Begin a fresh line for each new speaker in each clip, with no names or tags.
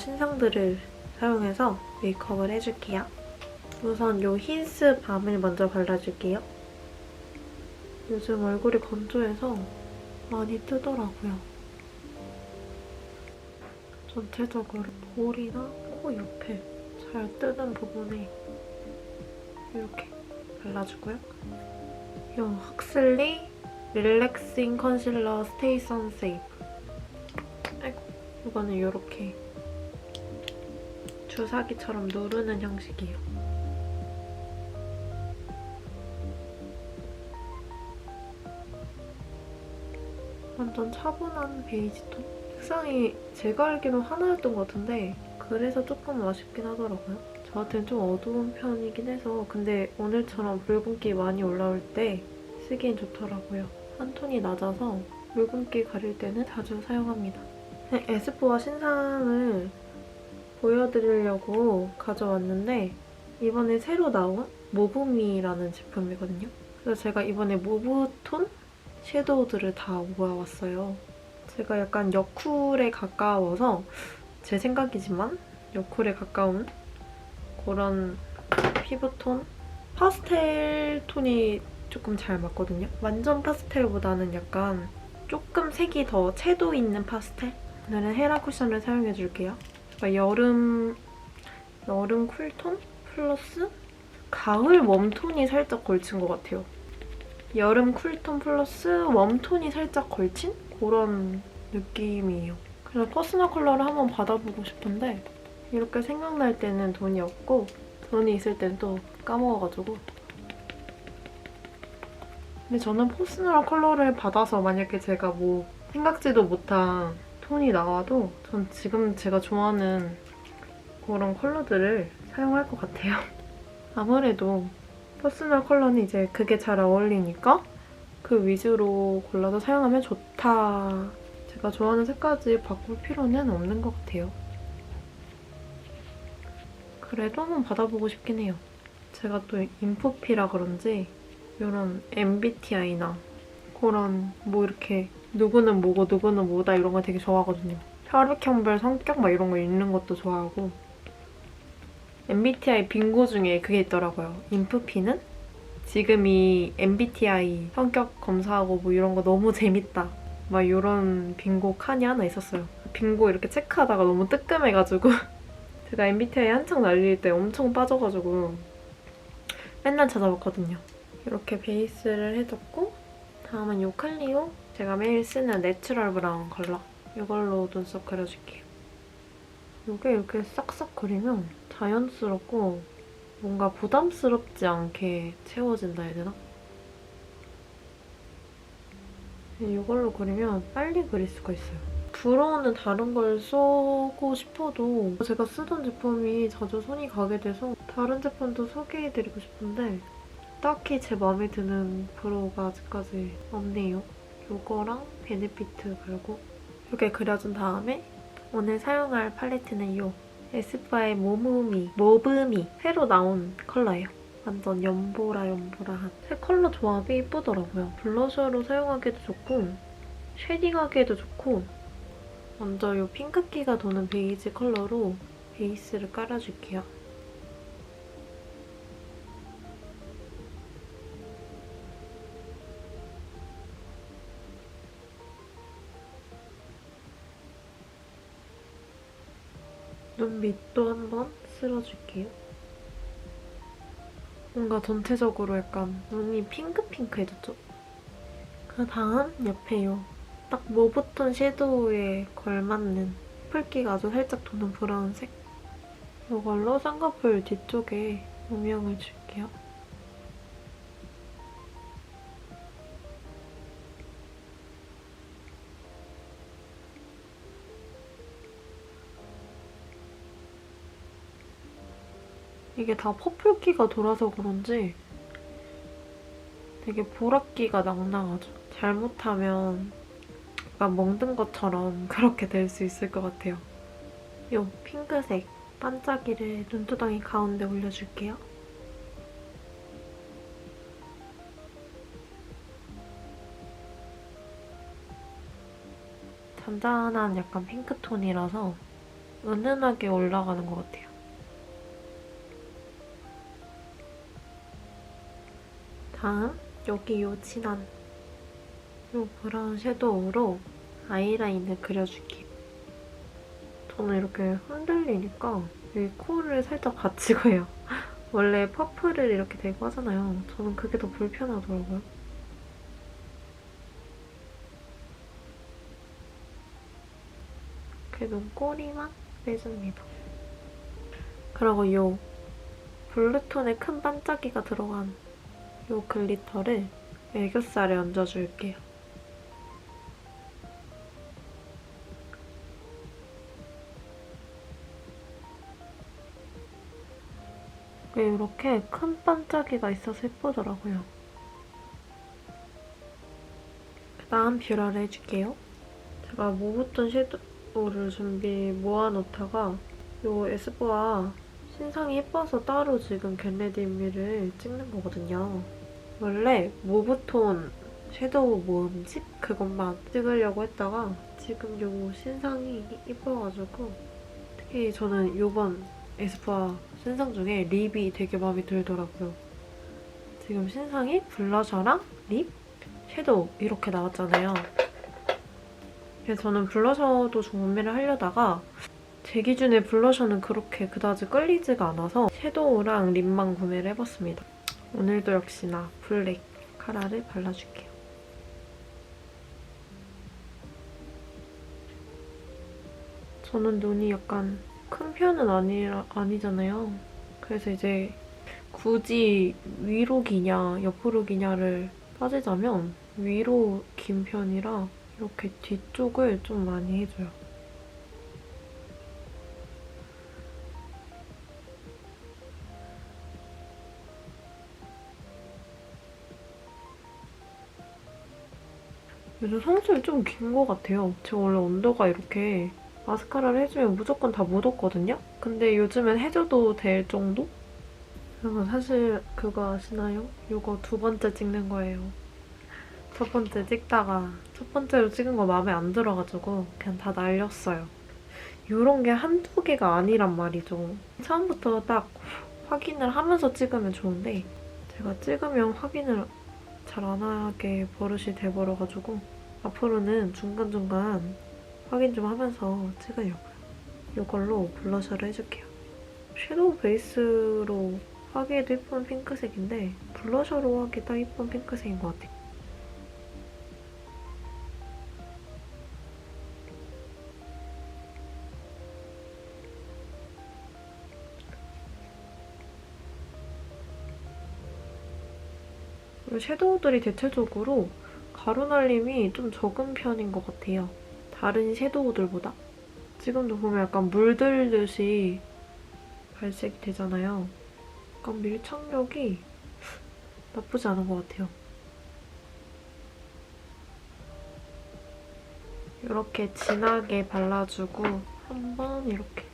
신상들을 사용해서 메이크업을 해줄게요. 우선 요 힌스 밤을 먼저 발라줄게요. 요즘 얼굴이 건조해서 많이 뜨더라고요. 전체적으로 볼이나 코 옆에 잘 뜨는 부분에 이렇게 발라주고요. 이 학슬리 릴렉싱 컨실러 스테이 선세이브 아이고 이거는 이렇게 주사기처럼 누르는 형식이에요. 완전 차분한 베이지 톤? 색상이 제가 알기로 하나였던 것 같은데 그래서 조금 아쉽긴 하더라고요. 저한테는 좀 어두운 편이긴 해서 근데 오늘처럼 붉은기 많이 올라올 때 쓰기엔 좋더라고요. 한 톤이 낮아서 붉은기 가릴 때는 자주 사용합니다. 네, 에스쁘아 신상을 보여드리려고 가져왔는데 이번에 새로 나온 모브미라는 제품이거든요. 그래서 제가 이번에 모브톤 섀도우들을 다 모아왔어요. 제가 약간 여쿨에 가까워서 제 생각이지만 여쿨에 가까운 그런 피부톤 파스텔 톤이 조금 잘 맞거든요. 완전 파스텔보다는 약간 조금 색이 더 채도 있는 파스텔? 오늘은 헤라 쿠션을 사용해줄게요. 그러니까 여름, 여름 쿨톤 플러스 가을 웜톤이 살짝 걸친 것 같아요. 여름 쿨톤 플러스 웜톤이 살짝 걸친 그런 느낌이에요. 그래서 퍼스널 컬러를 한번 받아보고 싶은데 이렇게 생각날 때는 돈이 없고 돈이 있을 땐또 까먹어가지고 근데 저는 퍼스널 컬러를 받아서 만약에 제가 뭐 생각지도 못한 톤이 나와도 전 지금 제가 좋아하는 그런 컬러들을 사용할 것 같아요. 아무래도 퍼스널 컬러는 이제 그게 잘 어울리니까 그 위주로 골라서 사용하면 좋다. 제가 좋아하는 색까지 바꿀 필요는 없는 것 같아요. 그래도 한번 받아보고 싶긴 해요. 제가 또 인프피라 그런지 이런 MBTI나 그런 뭐 이렇게 누구는 뭐고 누구는 뭐다 이런 거 되게 좋아하거든요. 혈액형별 성격 막 이런 거 읽는 것도 좋아하고 MBTI 빙고 중에 그게 있더라고요. 인프피는 지금 이 MBTI 성격 검사하고 뭐 이런 거 너무 재밌다. 막 이런 빙고 칸이 하나 있었어요. 빙고 이렇게 체크하다가 너무 뜨끔해가지고 제가 MBTI 한창 날릴 때 엄청 빠져가지고 맨날 찾아봤거든요. 이렇게 베이스를 해줬고 다음은 요 클리오 제가 매일 쓰는 내추럴 브라운 컬러 이걸로 눈썹 그려줄게요. 이게 이렇게 싹싹 그리면 자연스럽고 뭔가 부담스럽지 않게 채워진다 해야 되나? 이걸로 그리면 빨리 그릴 수가 있어요. 브로우는 다른 걸 쓰고 싶어도 제가 쓰던 제품이 자주 손이 가게 돼서 다른 제품도 소개해드리고 싶은데 딱히 제 마음에 드는 브로우가 아직까지 없네요. 이거랑 베네피트 말고 이렇게 그려준 다음에 오늘 사용할 팔레트는 이 에스쁘아의 모무미, 모브미 새로 나온 컬러예요. 완전 연보라 연보라한 새 컬러 조합이 예쁘더라고요. 블러셔로 사용하기도 좋고 쉐딩하기에도 좋고 먼저 이 핑크기가 도는 베이지 컬러로 베이스를 깔아줄게요. 눈 밑도 한번 쓸어줄게요. 뭔가 전체적으로 약간 눈이 핑크핑크해졌죠? 그 다음 옆에 요딱 모브톤 섀도우에 걸맞는 펄기가 아주 살짝 도는 브라운색 이걸로 쌍꺼풀 뒤쪽에 음영을 줄게요. 이게 다 퍼플기가 돌아서 그런지 되게 보랏기가 낭낭하죠. 잘못하면 약간 멍든 것처럼 그렇게 될 수 있을 것 같아요. 이 핑크색 반짝이를 눈두덩이 가운데 올려줄게요. 잔잔한 약간 핑크톤이라서 은은하게 올라가는 것 같아요. 다음 여기 요 진한 요 브라운 섀도우로 아이라인을 그려줄게요. 저는 이렇게 흔들리니까 여기 코를 살짝 받치고 해요. 원래 퍼플을 이렇게 대고 하잖아요. 저는 그게 더 불편하더라고요. 이렇게 눈꼬리만 빼줍니다. 그리고 요 블루톤의 큰 반짝이가 들어간 요 글리터를 애교살에 얹어줄게요. 이렇게 큰 반짝이가 있어서 예쁘더라고요. 그다음 뷰러를 해줄게요. 제가 모브톤 섀도우를 준비 모아놓다가 요 에스쁘아 신상이 예뻐서 따로 지금 겟레디미를 찍는 거거든요. 원래 모브톤 섀도우 모음집 그것만 찍으려고 했다가 지금 요 신상이 예뻐가지고 특히 저는 요번 에스쁘아 신상 중에 립이 되게 마음에 들더라고요. 지금 신상이 블러셔랑 립, 섀도우 이렇게 나왔잖아요. 그래서 저는 블러셔도 좀 구매를 하려다가 제 기준에 블러셔는 그렇게 그다지 끌리지가 않아서 섀도우랑 립만 구매를 해봤습니다. 오늘도 역시나 블랙 카라를 발라줄게요. 저는 눈이 약간 큰 편은 아니라, 아니잖아요. 그래서 이제 굳이 위로 기냐 옆으로 기냐를 따지자면 위로 긴 편이라 이렇게 뒤쪽을 좀 많이 해줘요. 요즘 성질이 좀 긴 것 같아요. 제가 원래 언더가 이렇게 마스카라를 해주면 무조건 다 묻었거든요? 근데 요즘엔 해줘도 될 정도? 여러분 사실 그거 아시나요? 이거 두 번째 찍는 거예요. 첫 번째 찍다가 첫 번째로 찍은 거 마음에 안 들어가지고 그냥 다 날렸어요. 이런 게 한두 개가 아니란 말이죠. 처음부터 딱 확인을 하면서 찍으면 좋은데 제가 찍으면 확인을 잘 안 하게 버릇이 돼버려가지고 앞으로는 중간중간 확인 좀 하면서 찍으려고요. 이걸로 블러셔를 해줄게요. 섀도우 베이스로 하기에도 예쁜 핑크색인데 블러셔로 하기 딱 예쁜 핑크색인 것 같아요. 섀도우들이 대체적으로 가루 날림이 좀 적은 편인 것 같아요. 다른 섀도우들보다. 지금도 보면 약간 물들듯이 발색이 되잖아요. 약간 밀착력이 나쁘지 않은 것 같아요. 이렇게 진하게 발라주고 한 번 이렇게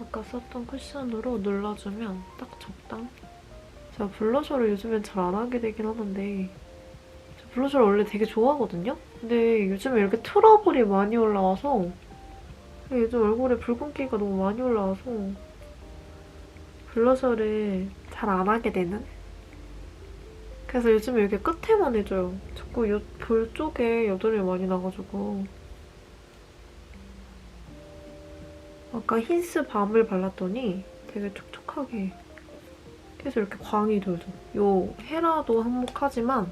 아까 썼던 쿠션으로 눌러주면 딱 적당. 제가 블러셔를 요즘엔 잘 안 하게 되긴 하는데 저 블러셔를 원래 되게 좋아하거든요? 근데 요즘에 이렇게 트러블이 많이 올라와서 요즘 얼굴에 붉은기가 너무 많이 올라와서 블러셔를 잘 안 하게 되는? 그래서 요즘에 이렇게 끝에만 해줘요. 자꾸 요, 볼 쪽에 여드름이 많이 나가지고 아까 힌스 밤을 발랐더니 되게 촉촉하게 그래서 이렇게 광이 돌죠. 요 헤라도 한몫하지만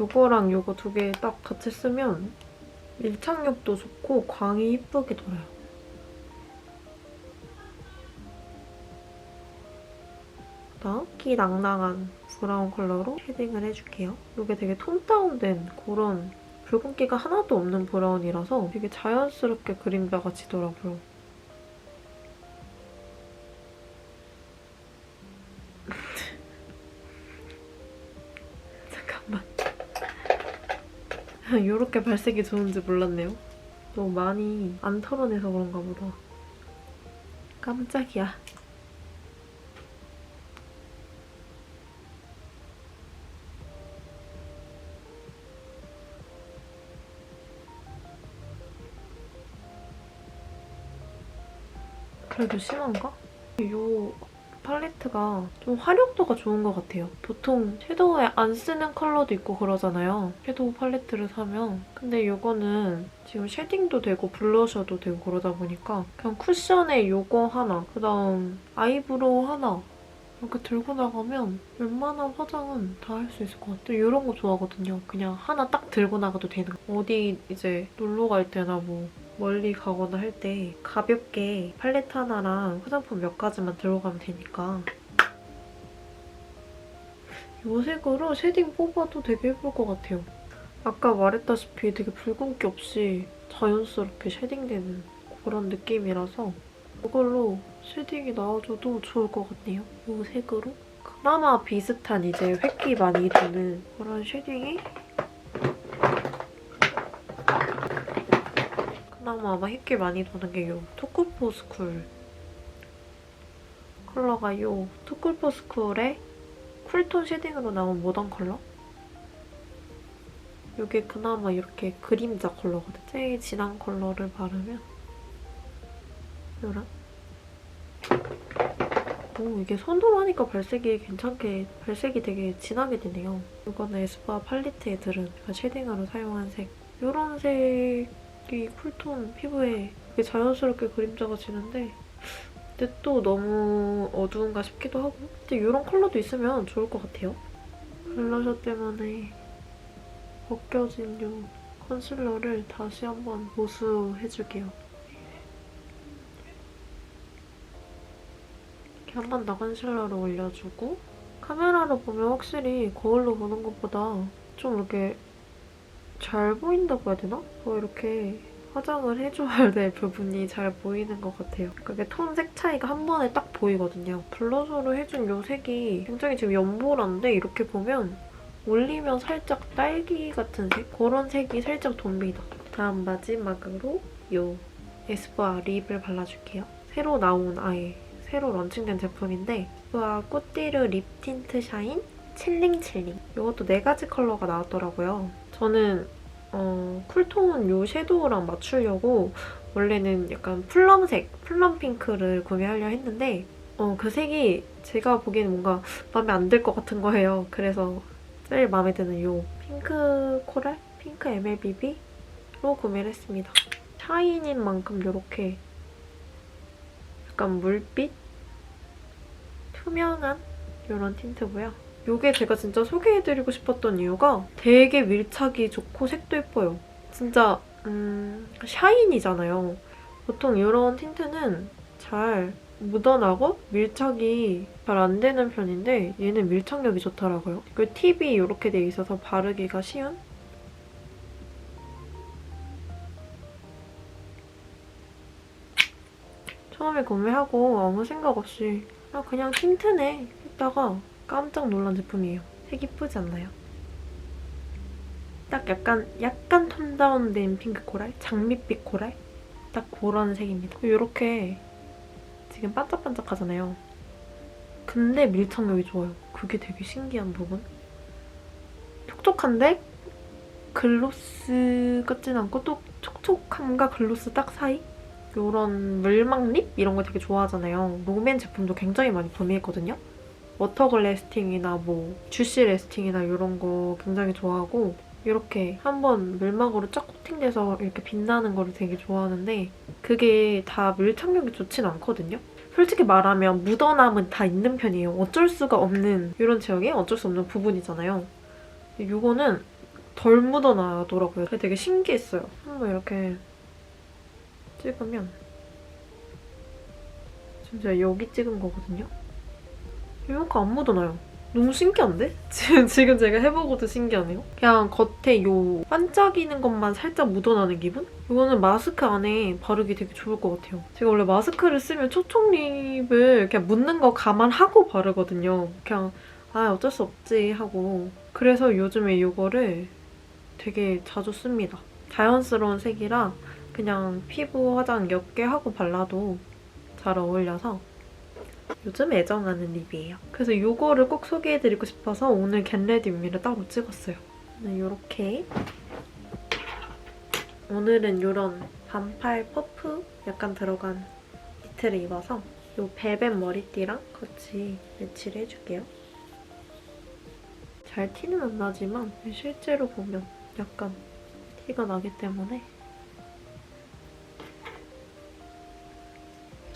요거랑 요거 두 개 딱 같이 쓰면 밀착력도 좋고 광이 이쁘게 돌아요. 기 낭낭한 브라운 컬러로 쉐딩을 해줄게요. 이게 되게 톤 다운된 그런 붉은기가 하나도 없는 브라운이라서 되게 자연스럽게 그림자가 지더라고요. 이렇게 발색이 좋은지 몰랐네요. 너무 많이 안 털어내서 그런가 보다. 깜짝이야. 그래도 심한가? 요 팔레트가 좀 활용도가 좋은 것 같아요. 보통 섀도우에 안 쓰는 컬러도 있고 그러잖아요. 섀도우 팔레트를 사면. 근데 이거는 지금 쉐딩도 되고 블러셔도 되고 그러다 보니까 그냥 쿠션에 이거 하나, 그다음 아이브로우 하나 이렇게 들고 나가면 웬만한 화장은 다 할 수 있을 것 같아요. 이런 거 좋아하거든요. 그냥 하나 딱 들고 나가도 되는 거. 어디 이제 놀러 갈 때나 뭐 멀리 가거나 할 때 가볍게 팔레트 하나랑 화장품 몇 가지만 들고 가면 되니까 이 색으로 쉐딩 뽑아도 되게 예쁠 것 같아요. 아까 말했다시피 되게 붉은 기 없이 자연스럽게 쉐딩되는 그런 느낌이라서 이걸로 쉐딩이 나와줘도 좋을 것 같네요. 이 색으로. 그나마 비슷한 이제 획기 많이 도는 그런 쉐딩이 나마 아마 획기 많이 도는 게이 토크포스쿨 컬러가 이 토크포스쿨의 쿨톤 쉐딩으로 나온 모던 컬러? 이게 그나마 이렇게 그림자 컬러거든. 제일 진한 컬러를 바르면 이런 오, 이게 손으로 하니까 발색이 괜찮게, 발색이 되게 진하게 되네요. 이거는 에스쁘아 팔리트에 들은 제가 쉐딩으로 사용한 색. 이런 색 이 쿨톤 피부에 자연스럽게 그림자가 지는데 근데 또 너무 어두운가 싶기도 하고 근데 이런 컬러도 있으면 좋을 것 같아요. 블러셔 때문에 벗겨진 이 컨실러를 다시 한번 보수해줄게요. 이렇게 한 번 더 컨실러를 올려주고 카메라로 보면 확실히 거울로 보는 것보다 좀 이렇게 잘 보인다고 해야 되나? 더 이렇게 화장을 해줘야 될 부분이 잘 보이는 것 같아요. 그게 톤 색 차이가 한 번에 딱 보이거든요. 블러셔로 해준 이 색이 굉장히 지금 연보라인데 이렇게 보면 올리면 살짝 딸기 같은 색? 그런 색이 살짝 돕니다. 다음 마지막으로 이 에스쁘아 립을 발라줄게요. 새로 나온 아예 새로 런칭된 제품인데 에스쁘아 꽃띠르 립 틴트 샤인 칠링칠링 이것도 네 가지 컬러가 나왔더라고요. 저는 어, 쿨톤 이 섀도우랑 맞추려고 원래는 약간 플럼색, 플럼 핑크를 구매하려 했는데 어, 그 색이 제가 보기에는 뭔가 마음에 안 들 것 같은 거예요. 그래서 제일 마음에 드는 이 핑크 코랄? 핑크 MLBB로 구매를 했습니다. 샤인인 만큼 이렇게 약간 물빛? 투명한 이런 틴트고요. 이게 제가 진짜 소개해드리고 싶었던 이유가 되게 밀착이 좋고 색도 예뻐요. 진짜 음, 샤인이잖아요. 보통 이런 틴트는 잘 묻어나고 밀착이 잘 안 되는 편인데 얘는 밀착력이 좋더라고요. 그 팁이 이렇게 돼 있어서 바르기가 쉬운? 처음에 구매하고 아무 생각 없이 아 그냥 틴트네 했다가 깜짝 놀란 제품이에요. 색 이쁘지 않나요? 딱 약간 약간 톤 다운된 핑크 코랄? 장밋빛 코랄? 딱 그런 색입니다. 이렇게 지금 반짝반짝하잖아요. 근데 밀착력이 좋아요. 그게 되게 신기한 부분. 촉촉한데 글로스 같진 않고 또 촉촉함과 글로스 딱 사이? 이런 물막립? 이런 거 되게 좋아하잖아요. 롬앤 제품도 굉장히 많이 구매했거든요. 워터 글래스팅이나 뭐 주시 레스팅이나 이런 거 굉장히 좋아하고 이렇게 한번 물막으로 쫙 코팅돼서 이렇게 빛나는 거를 되게 좋아하는데 그게 다 밀착력이 좋진 않거든요. 솔직히 말하면 묻어남은 다 있는 편이에요. 어쩔 수가 없는 이런 제형이 어쩔 수 없는 부분이잖아요. 이거는 덜 묻어나더라고요. 그게 되게 신기했어요. 한번 이렇게 찍으면 제가 여기 찍은 거거든요. 이만큼 안 묻어나요. 너무 신기한데? 지금, 지금 제가 해보고도 신기하네요. 그냥 겉에 요 반짝이는 것만 살짝 묻어나는 기분? 이거는 마스크 안에 바르기 되게 좋을 것 같아요. 제가 원래 마스크를 쓰면 초청립을 그냥 묻는 거 감안하고 바르거든요. 그냥 아 어쩔 수 없지 하고 그래서 요즘에 이거를 되게 자주 씁니다. 자연스러운 색이라 그냥 피부 화장 옅게 하고 발라도 잘 어울려서 요즘 애정하는 립이에요. 그래서 이거를 꼭 소개해드리고 싶어서 오늘 겟레디 뮤미를 따로 찍었어요. 이렇게 오늘은 이런 반팔 퍼프 약간 들어간 니트를 입어서 이 벨벳 머리띠랑 같이 매치를 해줄게요. 잘 티는 안 나지만 실제로 보면 약간 티가 나기 때문에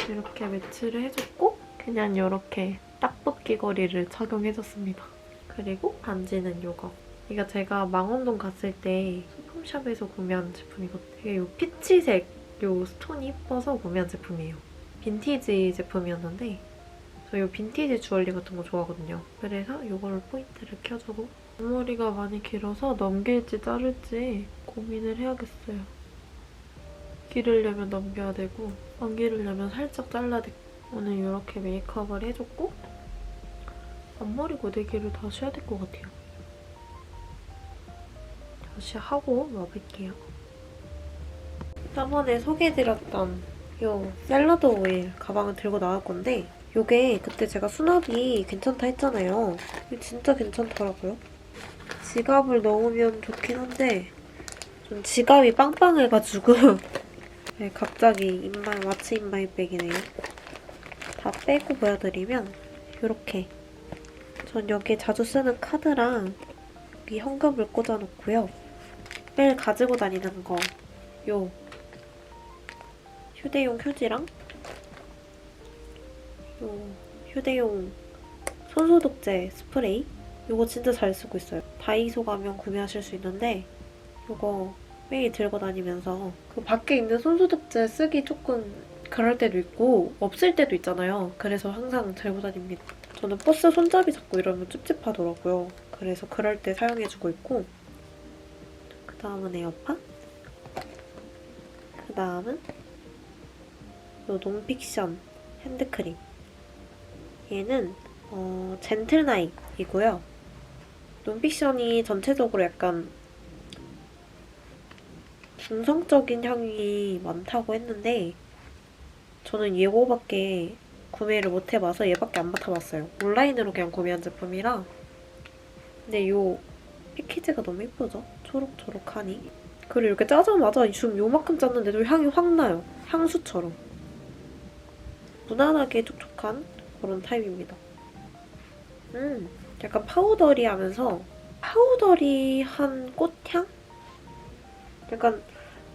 이렇게 매치를 해줬고 그냥 이렇게 딱붙기 거리를 착용해줬습니다. 그리고 반지는 이거. 이거 제가 망원동 갔을 때 소품샵에서 구매한 제품이거든요. 되게 이 피치색 이 스톤이 예뻐서 구매한 제품이에요. 빈티지 제품이었는데 저이 빈티지 주얼리 같은 거 좋아하거든요. 그래서 이걸 포인트를 켜주고 앞머리가 많이 길어서 넘길지 자를지 고민을 해야겠어요. 기르려면 넘겨야 되고 안 기르려면 살짝 잘라야 돼. 오늘 이렇게 메이크업을 해줬고 앞머리 고데기를 다시 해야 될 것 같아요. 다시 하고 와볼게요. 저번에 소개해드렸던 이 샐러드 오일 가방을 들고 나올 건데 이게 그때 제가 수납이 괜찮다 했잖아요. 진짜 괜찮더라고요. 지갑을 넣으면 좋긴 한데 좀 지갑이 빵빵해가지고 네, 갑자기 인마이 마치 인마이백이네요. 다 빼고 보여드리면 이렇게 전 여기에 자주 쓰는 카드랑 여기 현금을 꽂아놓고요. 매일 가지고 다니는 거 요 휴대용 휴지랑 요 휴대용 손소독제 스프레이 이거 진짜 잘 쓰고 있어요. 다이소 가면 구매하실 수 있는데 이거 매일 들고 다니면서 그 밖에 있는 손소독제 쓰기 조금 그럴 때도 있고 없을 때도 있잖아요. 그래서 항상 들고 다닙니다. 저는 버스 손잡이 잡고 이러면 찝찝하더라고요. 그래서 그럴 때 사용해주고 있고 그 다음은 에어팟 그 다음은 요 농픽션 핸드크림 얘는 어, 젠틀나잇이고요. 논픽션이 전체적으로 약간 중성적인 향이 많다고 했는데 저는 얘거밖에 구매를 못 해봐서 얘밖에 안 맡아봤어요. 온라인으로 그냥 구매한 제품이라 근데 요 패키지가 너무 예쁘죠? 초록초록하니 그리고 이렇게 짜자마자 지금 요만큼 짰는데도 향이 확 나요. 향수처럼 무난하게 촉촉한 그런 타입입니다. 음, 약간 파우더리하면서 파우더리한 꽃향? 약간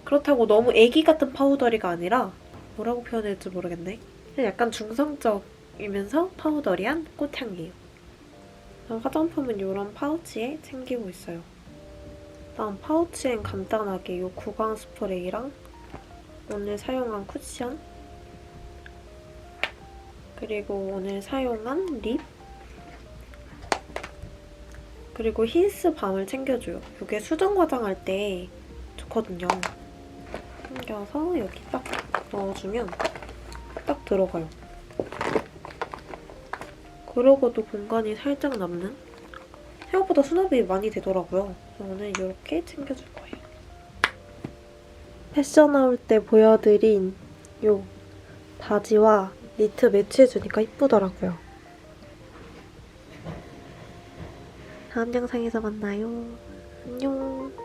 그렇다고 너무 애기 같은 파우더리가 아니라 뭐라고 표현해야 될지 모르겠네. 약간 중성적이면서 파우더리한 꽃향이에요. 그래서 화장품은 이런 파우치에 챙기고 있어요. 다음 파우치엔 간단하게 이 구강 스프레이랑 오늘 사용한 쿠션 그리고 오늘 사용한 립 그리고 힌스 밤을 챙겨줘요. 이게 수정 화장할 때 좋거든요. 챙겨서 여기 딱 넣어주면 딱 들어가요. 그러고도 공간이 살짝 남는? 생각보다 수납이 많이 되더라고요. 오늘 이렇게 챙겨줄 거예요. 패션 나올 때 보여드린 요 바지와 니트 매치해주니까 이쁘더라고요. 다음 영상에서 만나요. 안녕.